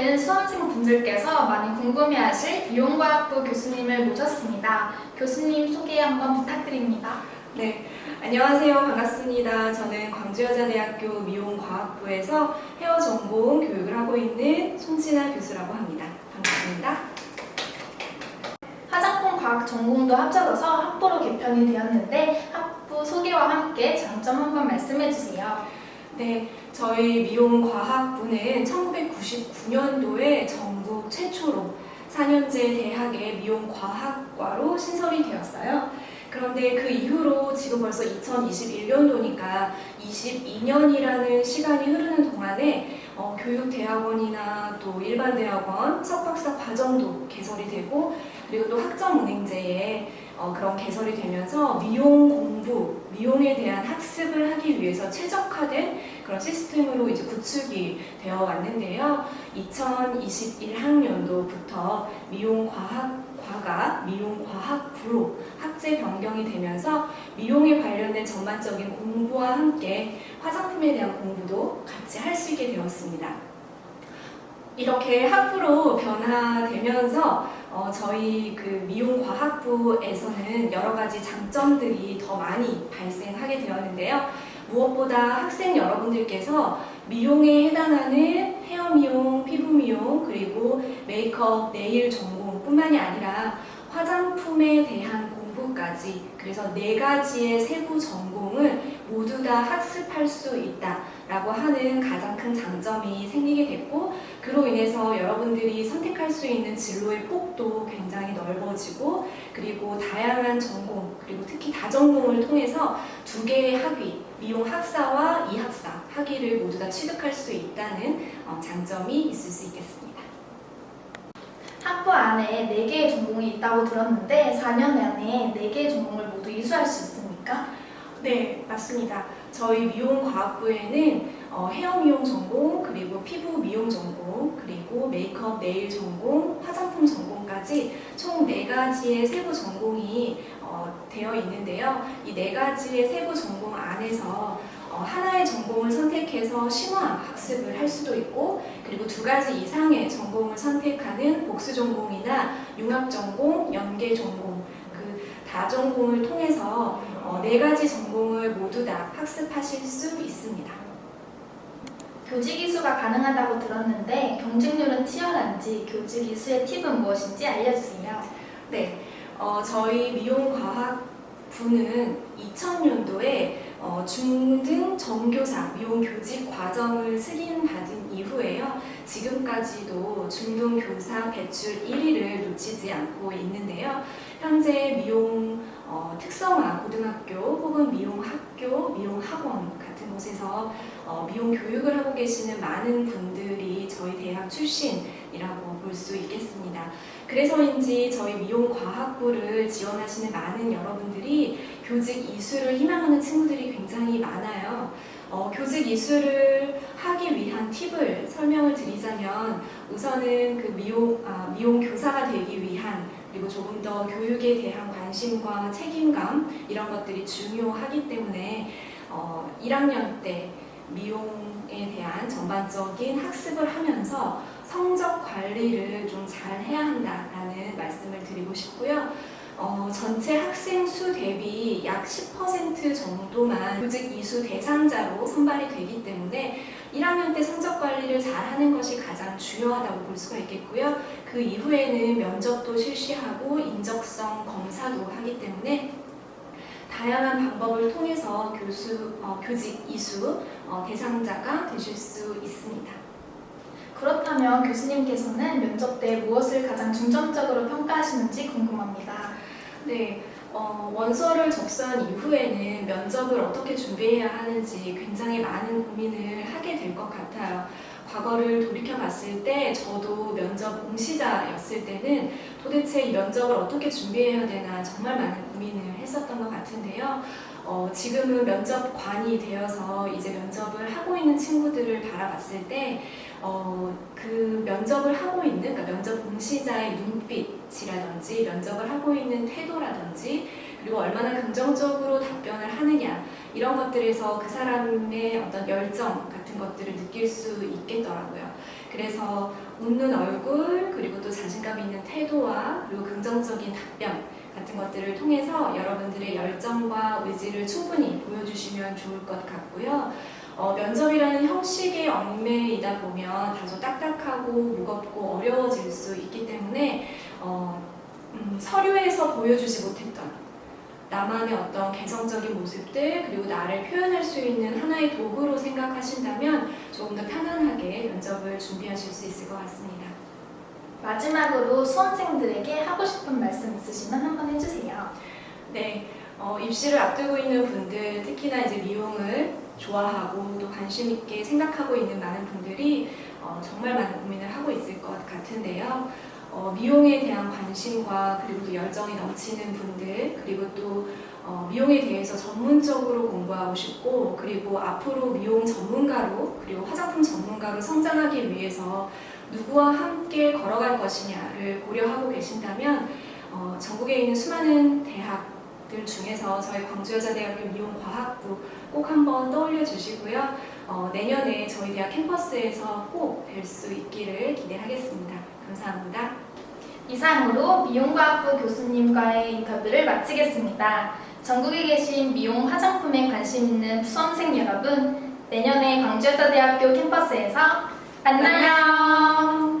오늘은 수험생 분들께서 많이 궁금해하실 미용과학부 교수님을 모셨습니다. 교수님 소개 한번 부탁드립니다. 네, 안녕하세요. 반갑습니다. 저는 광주여자대학교 미용과학부에서 헤어 전공 교육을 하고 있는 손진아 교수라고 합니다. 반갑습니다. 화장품 과학 전공도 합쳐져서 학부로 개편이 되었는데 학부 소개와 함께 장점 한번 말씀해 주세요. 네, 저희 미용과학부는 1999년도에 전국 최초로 4년제 대학의 미용과학과로 신설이 되었어요. 그런데 그 이후로 지금 벌써 2021년도니까 22년이라는 시간이 흐르는 동안에 어, 교육대학원이나 또 일반 대학원, 석박사 과정도 개설이 되고 그리고 또 학점은행제에 어, 그런 개설이 되면서 미용 공부, 미용에 대한 학습을 하기 위해서 최적화된 그런 시스템으로 이제 구축이 되어 왔는데요. 2021학년도부터 미용과학과가 미용과학부로 학제 변경이 되면서 미용에 관련된 전반적인 공부와 함께 화장품에 대한 공부도 같이 할 수 있게 되었습니다. 이렇게 학부로 변화되면서 어, 저희 그 미용과학부에서는 여러 가지 장점들이 더 많이 발생하게 되었는데요. 무엇보다 학생 여러분들께서 미용에 해당하는 헤어 미용, 피부 미용, 그리고 메이크업, 네일 전공뿐만이 아니라 화장품에 대한 공부까지 그래서 네 가지의 세부 전공을 모두 다 학습할 수 있다라고 하는 가장 큰 장점이 생기게 됐고 인해서 여러분들이 선택할 수 있는 진로의 폭도 굉장히 넓어지고 그리고 다양한 전공 그리고 특히 다전공을 통해서 두 개의 학위 미용 학사와 이학사 학위를 모두 다 취득할 수 있다는 어, 장점이 있을 수 있겠습니다. 학부 안에 4개의 전공이 있다고 들었는데 4년 안에 4개의 전공을 모두 이수할 수 있습니까? 네, 맞습니다. 저희 미용과학부에는 어, 헤어 미용 전공, 그리고 피부 미용 전공, 그리고 메이크업 네일 전공, 화장품 전공까지 총 네 가지의 세부 전공이 어, 되어 있는데요. 이 네 가지의 세부 전공 안에서 어, 하나의 전공을 선택해서 심화 학습을 할 수도 있고, 그리고 두 가지 이상의 전공을 선택하는 복수 전공이나 융합 전공, 연계 전공, 그 다전공을 통해서 어, 네 가지 전공을 모두 다 학습하실 수 있습니다. 교직 이수가 가능하다고 들었는데 경쟁률은 치열한지 교직 이수의 팁은 무엇인지 알려주세요. 네, 어, 저희 미용과학부는 2000년도에 어, 중등 정교사 미용 교직 과정을 승인받은 이후에요. 지금까지도 중등 교사 배출 1위를 놓치지 않고 있는데요. 현재 미용 어, 특성화 고등학교 혹은 미용 학교, 미용 학원 같은 곳에서 어, 미용 교육을 하고 계시는 많은 분들이 저희 대학 출신이라고 볼 수 있겠습니다. 그래서인지 저희 미용과학부를 지원하시는 많은 여러분들이 교직 이수를 희망하는 친구들이 굉장히 많아요. 어, 교직 이수를 하기 위한 팁을 설명을 드리자면 우선은 그 미용, 아, 미용 교사가 되기 위한 그리고 조금 더 교육에 대한 관심과 책임감 이런 것들이 중요하기 때문에 어, 1학년 때 미용에 대한 전반적인 학습을 하면서 성적 관리를 좀 잘 해야 한다라는 말씀을 드리고 싶고요. 어, 전체 학생 수 대비 약 10% 정도만 교직 이수 대상자로 선발이 되기 때문에 1학년 때 성적 관리를 잘 하는 것이 가장 중요하다고 볼 수가 있겠고요. 그 이후에는 면접도 실시하고 인적성 검사도 하기 때문에 다양한 방법을 통해서 교수, 어, 교직 이수 어, 대상자가 되실 수 있습니다. 그렇다면 교수님께서는 면접 때 무엇을 가장 중점적으로 평가하시는지 궁금합니다. 네, 어, 원서를 접수한 이후에는 면접을 어떻게 준비해야 하는지 굉장히 많은 고민을 하게 될 것 같아요. 과거를 돌이켜 봤을 때 저도 면접 응시자였을 때는 도대체 이 면접을 어떻게 준비해야 되나 정말 많은 고민을 했었던 것 같은데요. 어, 지금은 면접관이 되어서 이제 면접을 하고 있는 친구들을 바라봤을 때 어, 그 면접을 하고 있는 그러니까 면접 응시자의 눈빛이라든지 면접을 하고 있는 태도라든지 그리고 얼마나 긍정적으로 답변을 하느냐 이런 것들에서 그 사람의 어떤 열정 같은 것들을 느낄 수 있겠더라고요. 그래서 웃는 얼굴 그리고 또 자신감 있는 태도와 그리고 긍정적인 답변 같은 것들을 통해서 여러분들의 열정과 의지를 충분히 보여주시면 좋을 것 같고요. 어, 면접이라는 형식에 얽매이다 보면 다소 딱딱하고 무겁고 어려워질 수 있기 때문에 어, 음, 서류에서 보여주지 못했던 나만의 어떤 개성적인 모습들 그리고 나를 표현할 수 있는 하나의 도구로 생각하신다면 조금 더 편안하게 면접을 준비하실 수 있을 것 같습니다. 마지막으로 수험생들에게 하고 싶은 말씀 있으시면 한번 해주세요. 네, 어, 입시를 앞두고 있는 분들, 특히나 이제 미용을 좋아하고 또 관심 있게 생각하고 있는 많은 분들이 어, 정말 많은 고민을 하고 있을 것 같은데요. 어, 미용에 대한 관심과 그리고 또 열정이 넘치는 분들, 그리고 또 어, 미용에 대해서 전문적으로 공부하고 싶고, 그리고 앞으로 미용 전문가로, 그리고 화장품 전문가로 성장하기 위해서 누구와 함께 걸어갈 것이냐를 고려하고 계신다면, 어, 전국에 있는 수많은 대학들 중에서 저희 광주여자대학교 미용과학부 꼭 한번 떠올려 주시고요. 어, 내년에 저희 대학 캠퍼스에서 꼭 뵐 수 있기를 기대하겠습니다. 감사합니다. 이상으로 미용과학부 교수님과의 인터뷰를 마치겠습니다. 전국에 계신 미용 화장품에 관심 있는 수험생 여러분, 내년에 광주여자대학교 캠퍼스에서 만나요.